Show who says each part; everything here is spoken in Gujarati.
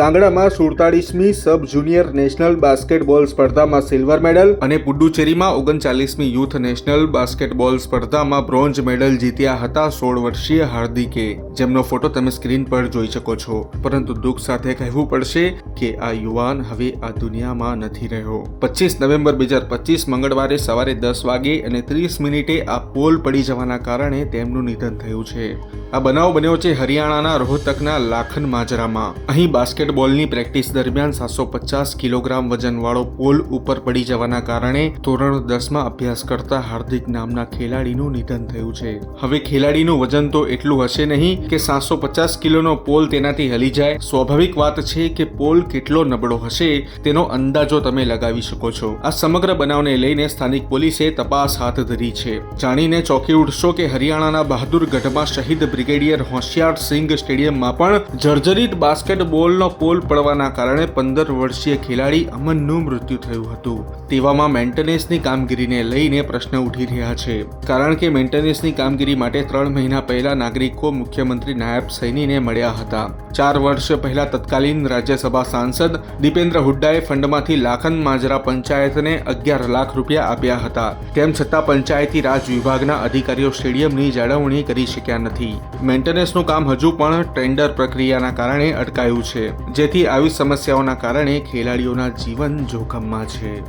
Speaker 1: કાંગડામાં સુડતાળીસમી સબ જુનિયર નેશનલ બાસ્કેટબોલ સ્પર્ધામાં સિલ્વર મેડલ અને પુડુચેરીમાં ઓગણચાલીસમી યુથ નેશનલ બાસ્કેટબોલ સ્પર્ધામાં બ્રોન્ઝ મેડલ જીત્યા હતા સોળ વર્ષીય હાર્દિકે. જેમનો ફોટો તમે સ્ક્રીન પર જોઈ શકો છો. પરંતુ દુઃખ સાથે કહેવું પડશે કે આ યુવાન હવે આ દુનિયામાં નથી રહ્યો. પચીસ નવેમ્બર બે હજાર પચીસ મંગળવારે સવારે દસ વાગે અને ત્રીસ મિનિટે આ પોલ પડી જવાના કારણે તેમનું નિધન થયું છે. આ બનાવ બન્યો છે હરિયાણાના રોહતકના લાખન માજરામાં. અહીં બાસ્કેટબોલની પ્રેક્ટિસ દરમિયાન સાતસો પચાસ કિલોગ્રામ વજનવાળો પોલ ઉપર પડી જવાના કારણે ધોરણ દસમાં અભ્યાસ કરતા હાર્દિક નામના ખેલાડીનું નિધન થયું છે. હવે ખેલાડીનું વજન તો એટલું હશે નહીં કે સાતસો પચાસ કિલોનો પોલ તેનાથી હલી જાય. સ્વાભાવિક વાત છે કે પોલ કેટલો નબળો હશે તેનો અંદાજો તમે લગાવી શકો છો. આ સમગ્ર બનાવને લઈને સ્થાનિક પોલીસે તપાસ હાથ ધરી છે. જાણીને ચોંકી ઉઠશો કે હરિયાણાના બહાદુરગઢમાં શહીદ બ્રિગેડિયર હોશિયાર સિંઘ સ્ટેડિયમમાં પણ જર્જરિત બાસ્કેટબોલનો પોલ પડવાના કારણે પંદર વર્ષીય ખેલાડી અમનનું મૃત્યુ થયું હતું. તેવામાં મેન્ટેનન્સની કામગીરીને લઈને પ્રશ્ન ઉઠી રહ્યા છે. કારણ કે મેન્ટેનન્સની કામગીરી માટે ત્રણ મહિના પહેલા નાગરિકો મુખ્યમંત્રી નાયબ સૈનીને મળ્યા હતા. ચાર વર્ષ પહેલા તત્કાલીન રાજ્યસભા સાંસદ દીપેન્દ્ર હુડ્ડાએ ફંડમાંથી લાખન માજરા પંચાયતને અગિયાર લાખ રૂપિયા આપ્યા હતા. તેમ છતાં પંચાયતી રાજ વિભાગના અધિકારીઓ સ્ટેડિયમની જાળવણી કરી શક્યા નથી. મેન્ટેનન્સનું કામ હજુ પણ ટેન્ડર પ્રક્રિયાના કારણે અટકાયું છે. જેથી આવી સમસ્યાઓના કારણે ખેલાડીઓના જીવન જોખમમાં છે.